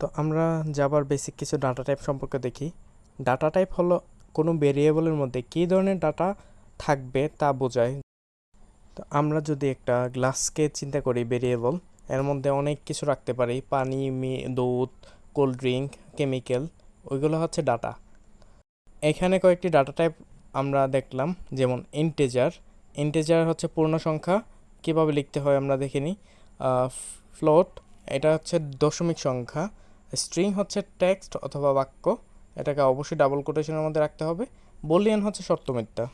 তো আমরা জাভার বেসিক কিছু ডাটা টাইপ সম্পর্কে দেখি। ডাটা টাইপ হলো কোনো ভেরিয়েবলের মধ্যে কী ধরনের ডাটা থাকবে তা বোঝায়। তো আমরা যদি একটা গ্লাসকে চিন্তা করি ভেরিয়েবল এর মধ্যে অনেক কিছু রাখতে পারি। পানি দুধ কোল্ড ড্রিঙ্ক কেমিক্যাল ওইগুলো হচ্ছে ডাটা এখানে কয়েকটি ডাটা টাইপ আমরা দেখলাম, যেমন ইন্টেজার ইন্টেজার হচ্ছে পূর্ণ সংখ্যা। কীভাবে লিখতে হয় আমরা দেখে নিই ফ্লোট এটা হচ্ছে দশমিক সংখ্যা। স্ট্রিং হচ্ছে টেক্সট অথবা বাক্য, এটাকে অবশ্যই ডাবল কোটেশনের মধ্যে রাখতে হবে। বলিয়ান হচ্ছে শর্ত মিথ্যা।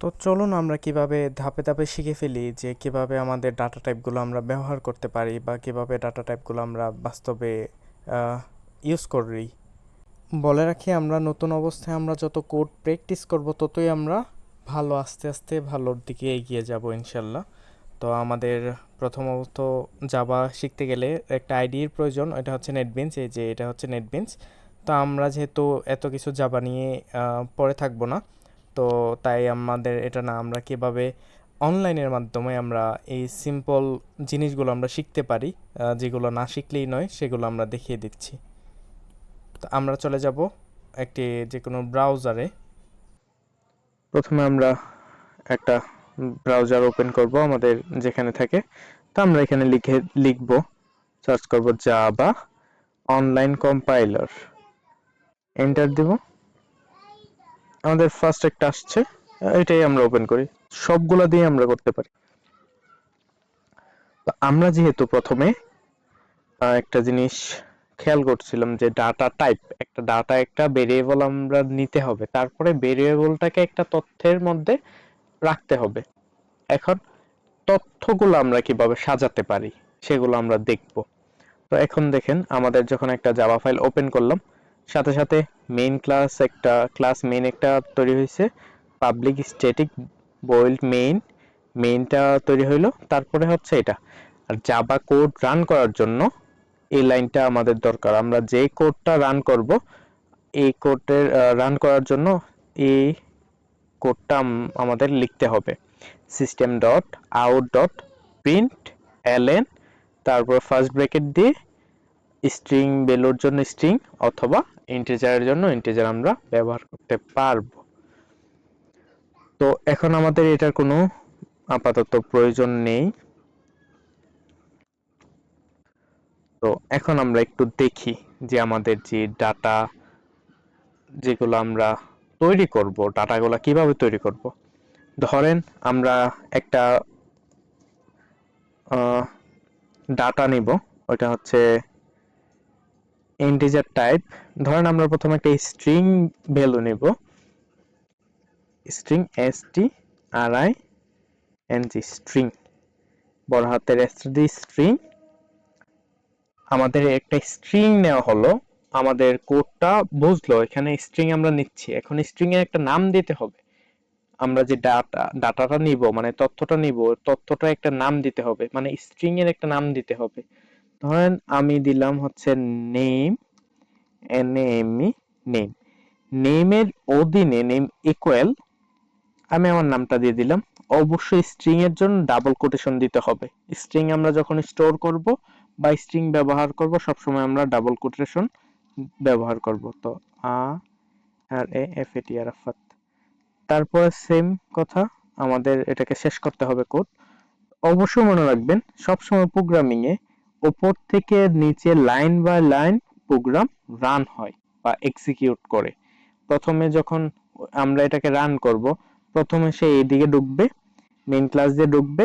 তো চলুন আমরা কীভাবে ধাপে ধাপে শিখে ফেলি যে কীভাবে আমাদের ডাটা টাইপগুলো আমরা ব্যবহার করতে পারি বা কীভাবে ডাটা টাইপগুলো আমরা বাস্তবে ইউজ করি। বলে রাখি, আমরা নতুন অবস্থায় আমরা যত কোড প্র্যাকটিস করব ততই আমরা ভালো, আস্তে আস্তে ভালোর দিকে এগিয়ে যাব ইনশাল্লাহ। তো আমাদের প্রথমত জাভা শিখতে গেলে একটা আইডির প্রয়োজন এটা হচ্ছে নেটবিনস এই যে এটা হচ্ছে নেটবিনস তো আমরা যেহেতু এত কিছু জাভা নিয়ে পড়ে থাকব না, তো তাই আমাদের এটা না আমরা কীভাবে অনলাইনের মাধ্যমে আমরা এই সিম্পল জিনিসগুলো আমরা শিখতে পারি যেগুলো না শিখলেই নয়, সেগুলো আমরা দেখিয়ে দিচ্ছি। তো আমরা চলে যাব একটি যে কোনো ব্রাউজারে প্রথমে আমরা একটা ব্রাউজার ওপেন করব আমাদের যেখানে থাকে। তো আমরা এখানে লিখে, লিখব সার্চ করব জাভা অনলাইন কম্পাইলার এন্টার দেব। আমাদের ফার্স্ট একটা আসছে, এটাই আমরা ওপেন করি। সবগুলা দিয়ে আমরা করতে পারি। আমরা যেহেতু প্রথমে একটা জিনিস খেয়াল করছিলাম যে ডাটা টাইপ একটা ডাটা একটা ভেরিয়েবল আমরা নিতে হবে। তারপরে ভেরিয়েবলটাকে একটা তথ্যের মধ্যে রাখতে হবে। এখন তথ্যগুলো আমরা কীভাবে সাজাতে পারি, সেগুলো আমরা দেখব। তো এখন দেখেন, আমাদের যখন একটা জাভা ফাইল ওপেন করলাম, সাথে সাথে মেইন ক্লাস একটা ক্লাস মেইন একটা তৈরি হয়েছে পাবলিক স্ট্যাটিক বয়েল্ড মেইন মেইনটা তৈরি হইল, তারপরে হচ্ছে এটা। আর জাভা কোড রান করার জন্য এই লাইনটা আমাদের দরকার। আমরা যে কোডটা রান করব, এই কোডের রান করার জন্য এই কোডটা আমাদের লিখতে হবে। System dot out dot print L N তারপর ফার্স্ট ব্র্যাকেট দিয়ে স্ট্রিং ভ্যালুর জন্য স্ট্রিং অথবা ইন্টিজারের জন্য ইন্টিজার আমরা ব্যবহার করতে পারব। তো এখন আমাদের এটার কোনো আপাতত প্রয়োজন নেই। তো এখন আমরা একটু দেখি যে আমাদের যে ডাটা যেগুলো আমরা তৈরি করব, ডাটাগুলো কীভাবে তৈরি করব? ধরেন আমরা একটা ডাটা নিব ওটা হচ্ছে ইন্টিজার টাইপ ধরেন আমরা প্রথমে একটা স্ট্রিং ভ্যালু নিব। String S T R I N G string বড় হাতের এস ডি স্ট্রিং আমাদের একটা স্ট্রিং নেওয়া হলো। আমাদের কোডটা বুঝলো, এখানে স্ট্রিং আমরা নিচ্ছি। এখন স্ট্রিং এর একটা নাম দিতে হবে। আমরা যে ডাটা ডাটাটা নিব মানে তথ্যটা নিব তথ্যটা একটা নাম দিতে হবে। মানে স্ট্রিং এর একটা নাম দিতে হবে। ধরেন আমি দিলাম হচ্ছে name N M E name নেমের অধীনে নেম ইকুয়াল আমি আমার নামটা দিয়ে দিলাম। অবশ্যই স্ট্রিং এর জন্য ডাবল কোটেশন দিতে হবে। স্ট্রিং আমরা যখন স্টোর করব বা স্ট্রিং ব্যবহার করব, সবসময় আমরা ডাবল কোটেশন ব্যবহার করব। তো আ, আর, এ, এফ, এ, টি, আর আফাত তারপরে সেম কথা, আমাদের এটাকে শেষ করতে হবে কোড অবশ্যই মনে রাখবেন, সবসময় প্রোগ্রামিং এ উপর থেকে নিচে line by line program run হয় বা এক্সিকিউট করে। প্রথমে যখন আমরা এটাকে রান করব, প্রথমে সে এইদিকে ঢুকবে মেইন ক্লাস দিয়ে ঢুকবে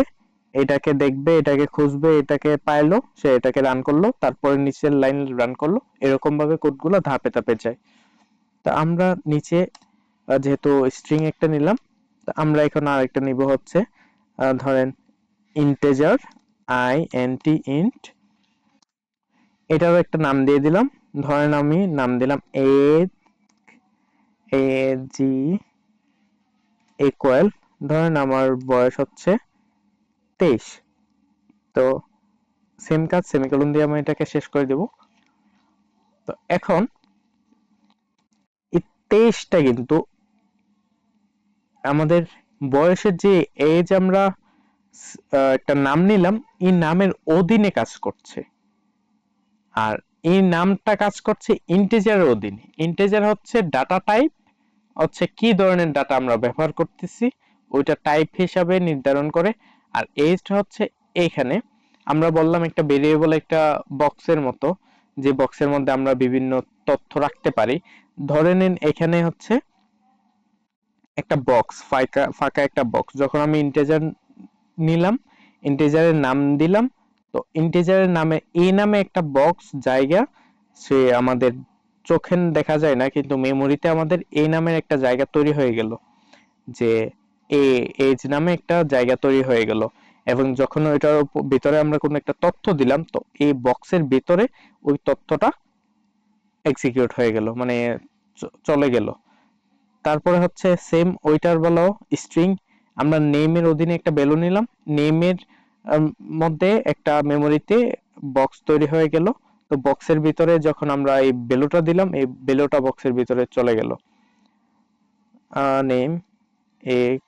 এটাকে দেখবে, এটাকে খুঁজবে, এটাকে পাইলো, সে এটাকে রান করল, তারপরে নিচের লাইন রান করল এরকম ভাবে কোডগুলো ধাপে ধাপে যায়। তা আমরা নিচে যেহেতু স্ট্রিং একটা নিলাম আমরা এখন আরেকটা নিব হচ্ছে ধরেন integer I N T int এটারও একটা নাম দিয়ে দিলাম। ধরেন আমি নাম দিলাম এ এ জি ইকুয়াল ধরেন আমার বয়স হচ্ছে তেইশ। তো সেম কাজ সেমিকোলন দিয়ে আমি এটাকে শেষ করে দেব। তো এখন এই তেইশটা কিন্তু আমাদের বয়সের যে এজ আমরা একটা নাম নিলাম, এই নামের অধীনে কাজ করছে। আর এই নামটা কাজ করছে ইন্টিজারের অধীনে। ইন্টিজার হচ্ছে ডাটা টাইপ হচ্ছে কি ধরনের ডাটা আমরা ব্যবহার করতেছি, ওইটা টাইপ হিসাবে নির্ধারণ করে আর এজটা হচ্ছে এইখানে। আমরা বললাম একটা ভেরিয়েবল একটা বক্সের মতো, যে বক্সের মধ্যে আমরা বিভিন্ন তথ্য রাখতে পারি। ধরে নিন এখানে হচ্ছে একটা বক্স ফাঁকা ফাঁকা একটা বক্স যখন আমি ইন্টেজার নিলাম ইন্টেজারের নাম দিলাম, তো ইন্টেজারের নামে, এই নামে একটা বক্স জায়গা, সে আমাদের চোখে দেখা যায় না, কিন্তু মেমোরিতে আমাদের এই নামের একটা জায়গা তৈরি হয়ে গেল। যে এ, এজ নামে একটা জায়গা তৈরি হয়ে গেল। এবং যখন ওইটার ভিতরে আমরা কোনো একটা তথ্য দিলাম, তো এই বক্সের ভিতরে ওই তথ্যটা এক্সিকিউট হয়ে গেল মানে চলে গেল। তারপরে হচ্ছে সেম ওইটার বলো স্ট্রিং আমরা নেমের অধীনে একটা ভ্যালু নিলাম নেমের মধ্যে একটা মেমোরিতে বক্স তৈরি হয়ে গেল। তো বক্সের ভিতরে যখন আমরা এই ভ্যালুটা দিলাম, এই ভ্যালুটা বক্সের ভিতরে চলে গেল। নেম এইচ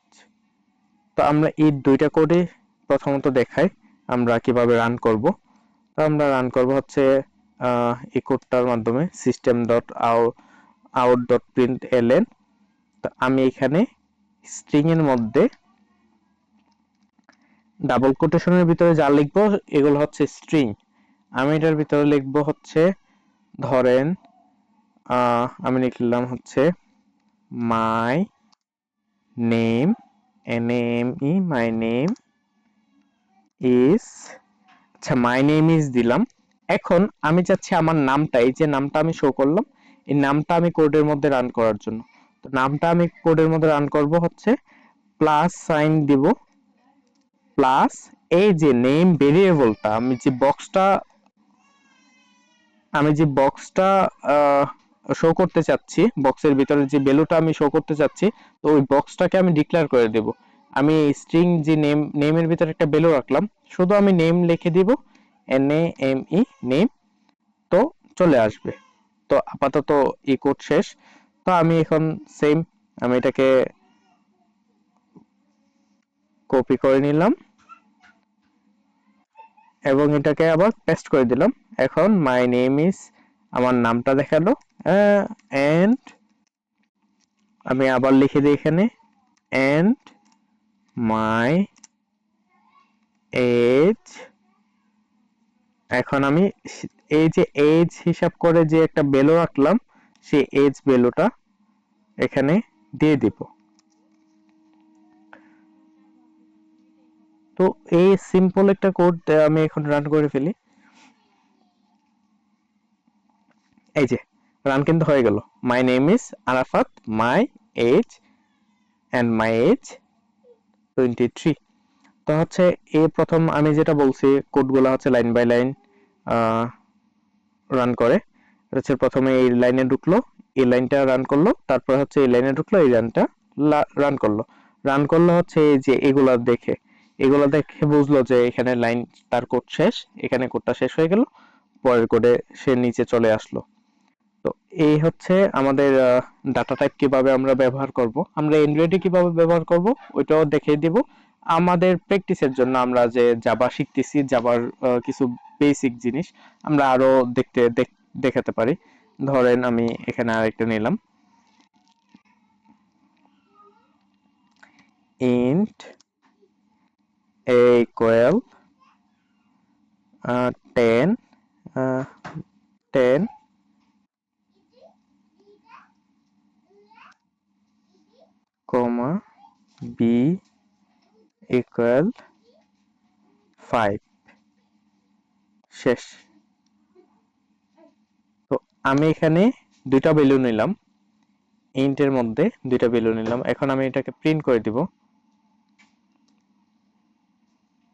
তো আমরা এই দুইটা কোডে প্রথমত দেখাই, আমরা কীভাবে রান করব। তো আমরা রান করব হচ্ছে এই কোডটার মাধ্যমে system dot out dot print LN তো আমি এখানে স্ট্রিং এর মধ্যে ডাবল কোটেশনের ভিতরে যা লিখব, এগুলো হচ্ছে স্ট্রিং আমি এটার ভিতরে লিখব হচ্ছে, ধরেন আমি লিখলাম হচ্ছে my name N M E my name is আচ্ছা মাই নেম ইজ দিলাম। এখন আমি চাচ্ছি আমার নামটা, এই যে নামটা আমি শো করলাম, এই নামটা আমি কোডের মধ্যে রান করার জন্য। তো নামটা আমি কোডের মধ্যে রান করব হচ্ছে প্লাস সাইন দিব। প্লাস এই যে নেম ভেরিয়েবলটা আমি যে বক্সটা আমি যে বক্সটা শো করতে চাচ্ছি বক্সের ভিতরে যে ভ্যালুটা আমি শো করতে চাচ্ছি, তো ওই বক্সটাকে আমি ডিক্লেয়ার করে দেব। আমি স্ট্রিং যে নেম নেমের ভিতরে একটা ভ্যালু রাখলাম, শুধু আমি নেম লিখে দিব N A M E name তো চলে আসবে। তো আপাতত ই কোড শেষ। তো আমি এখন সেম আমি এটাকে কপি করে নিলাম, এবং এটাকে আবার পেস্ট করে দিলাম। এখন মাই নেম ইজ আমার নামটা দেখাল এন্ড আমি আবার লিখে দিই এখানে এন্ড মাই এজ এখন আমি এই যে এজ হিসাব করে যে একটা বেলো রাখলাম, সেই এজ বেলোটা এখানে দিয়ে দিব। তো এই সিম্পল একটা কোড আমি এখন রান করে ফেলি। এই যে রান কিন্তু হয়ে গেল। My name is Arafat my age and my age twenty three তো হচ্ছে, এ প্রথম আমি যেটা বলছি কোডগুলো হচ্ছে লাইন বাই লাইন রান করে। হচ্ছে প্রথমে এই লাইনে ঢুকলো, এই লাইনটা রান করল, তারপর হচ্ছে এই লাইনে ঢুকলো, এই লাইনটা রান করল। রান করল হচ্ছে এই যে এগুলা দেখে। এগুলো দেখে বুঝলো যে এখানে লাইন তার কোড শেষ, এখানে কোডটা শেষ হয়ে গেল, পরের কোডে সে নিচে চলে আসলো। তো এই হচ্ছে আমাদের ডাটা টাইপ কীভাবে আমরা ব্যবহার করব। আমরা এনরিডি কীভাবে ব্যবহার করব ওইটাও দেখিয়ে দিব। আমাদের প্র্যাকটিসের জন্য আমরা যে জাভা শিখতেছি জাভার কিছু বেসিক জিনিস আমরা আরও দেখতে দেখাতে পারি। ধরেন আমি এখানে আরেকটা নিলাম। a equal uh, 10 uh, 10 comma b equal 5 শেষ। তো আমি এখানে দুইটা ভ্যালু নিলাম। এর মধ্যে দুইটা ভ্যালু নিলাম। এখন আমি এটাকে প্রিন্ট করে দিব।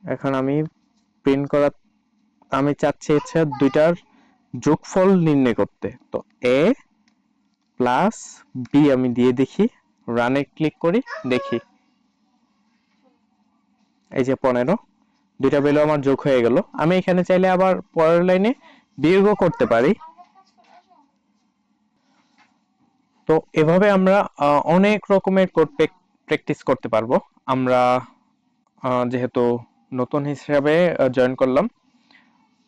এখন আমি প্রিন্ট করা আমি চাচ্ছি হচ্ছে দুইটার যোগফল নির্ণয় করতে। তো এ প্লাস বি আমি দিয়ে দেখি। রানে ক্লিক করি, দেখি। এই যে পনেরো, দুইটা ভ্যালু আমার যোগ হয়ে গেল। আমি এখানে চাইলে আবার পরের লাইনে বিয়োগও করতে পারি। তো এভাবে আমরা অনেক রকমের কোড প্র্যাকটিস করতে পারব। আমরা যেহেতু নতুন হিসাবে জয়েন করলাম,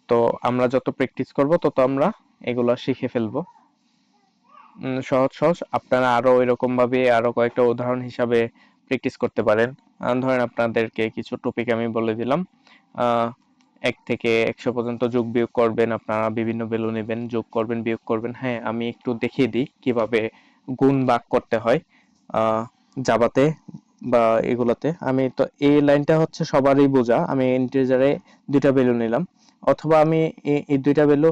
তো আমরা যত প্র্যাকটিস করব, তত আমরা এগুলো শিখে ফেলব। সহজ সহজ। আপনারা আরও এরকম ভাবে আরও কয়েকটা উদাহরণ হিসাবে প্র্যাকটিস করতে পারেন। ধরেন আপনাদেরকে কিছু টপিক আমি বলে দিলাম। এক থেকে একশো পর্যন্ত যোগ বিয়োগ করবেন, আপনারা বিভিন্ন ভ্যালু নেবেন, যোগ করবেন, বিয়োগ করবেন। হ্যাঁ আমি একটু দেখিয়ে দিই কীভাবে গুণ ভাগ করতে হয় জাভাতে বা এগুলাতে। আমি তো এই লাইনটা হচ্ছে সবারই বোঝা। আমি ইন্টিজারে দুইটা ভ্যালু নিলাম। অথবা আমি এই- দুইটা ভ্যালু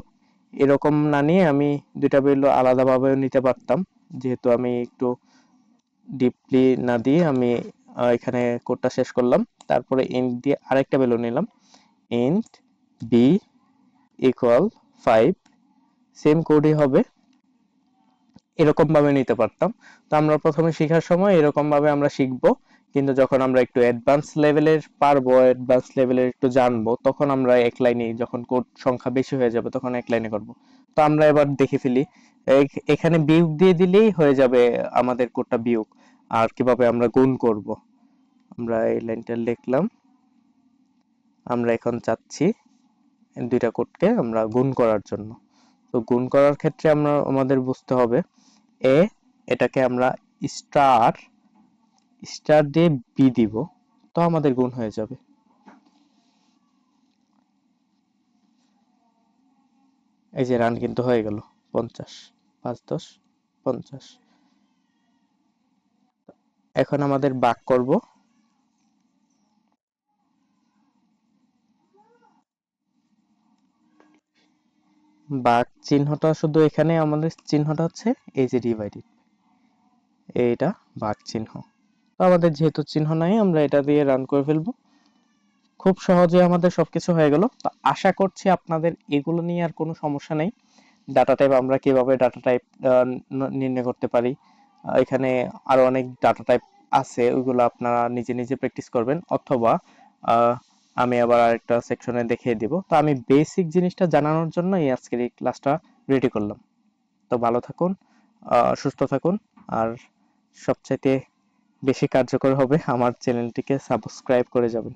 এরকম না নিয়ে আমি দুইটা ভ্যালু আলাদাভাবেও নিতে পারতাম। যেহেতু আমি একটু ডিপলি না দিয়ে আমি এখানে কোডটা শেষ করলাম। তারপরে ইন্ট দিয়ে আরেকটা ভ্যালু নিলাম। Int B equal five same কোডই হবে। এরকম ভাবে নিতে পারতাম। তো আমরা প্রথমে শেখার সময় এরকম ভাবে আমরা শিখব। কিন্তু যখন আমরা একটু অ্যাডভান্স লেভেলের পারব অ্যাডভান্স লেভেলের একটু জানব, তখন আমরা এক লাইনে যখন কোড সংখ্যা বেশি হয়ে যাবে, তখন এক লাইনে করব। তো আমরা এবার দেখে ফেলি এখানে বিয়োগ দিয়ে দিলেই হয়ে যাবে আমাদের কোডটা বিয়োগ। আর কীভাবে আমরা গুণ করব? আমরা এই লাইনটা লিখলাম। আমরা এখন চাচ্ছি দুইটা কোডকে আমরা গুণ করার জন্য। তো গুণ করার ক্ষেত্রে আমরা, আমাদের বুঝতে হবে, এ, এটাকে আমরা স্টার স্টার দিয়ে বি দিব, তো আমাদের গুণ হয়ে যাবে। এই যে রান কিন্তু হয়ে গেল, পঞ্চাশ, পাঁচ দশ, পঞ্চাশ। এখন আমাদের বাক করব। বাক চিহ্নটা শুধু এখানে আমাদের চিহ্নটা হচ্ছে এই যে ডিভাইডেড এইটা বাক চিহ্ন। আমাদের যেহেতু চিহ্ন নাই, আমরা এটা দিয়ে রান করে ফেলব। খুব সহজে আমাদের সবকিছু হয়ে গেল। তো আশা করছি আপনাদের এগুলো নিয়ে আর কোনো সমস্যা নেই। ডাটা টাইপ আমরা কীভাবে ডাটা টাইপ নির্ণয় করতে পারি? এখানে আরও অনেক ডাটা টাইপ আছে, ওইগুলো আপনারা নিজে নিজে প্র্যাকটিস করবেন। অথবা আমি আবার আরেকটা সেকশনে দেখিয়ে দিব। তো আমি বেসিক জিনিসটা জানানোর জন্য এই আজকের এই ক্লাসটা রেডি করলাম। তো ভালো থাকুন সুস্থ থাকুন। আর সবচাইতে বেশি কার্যকর হবে আমার চ্যানেলটিকে সাবস্ক্রাইব করে যাবেন।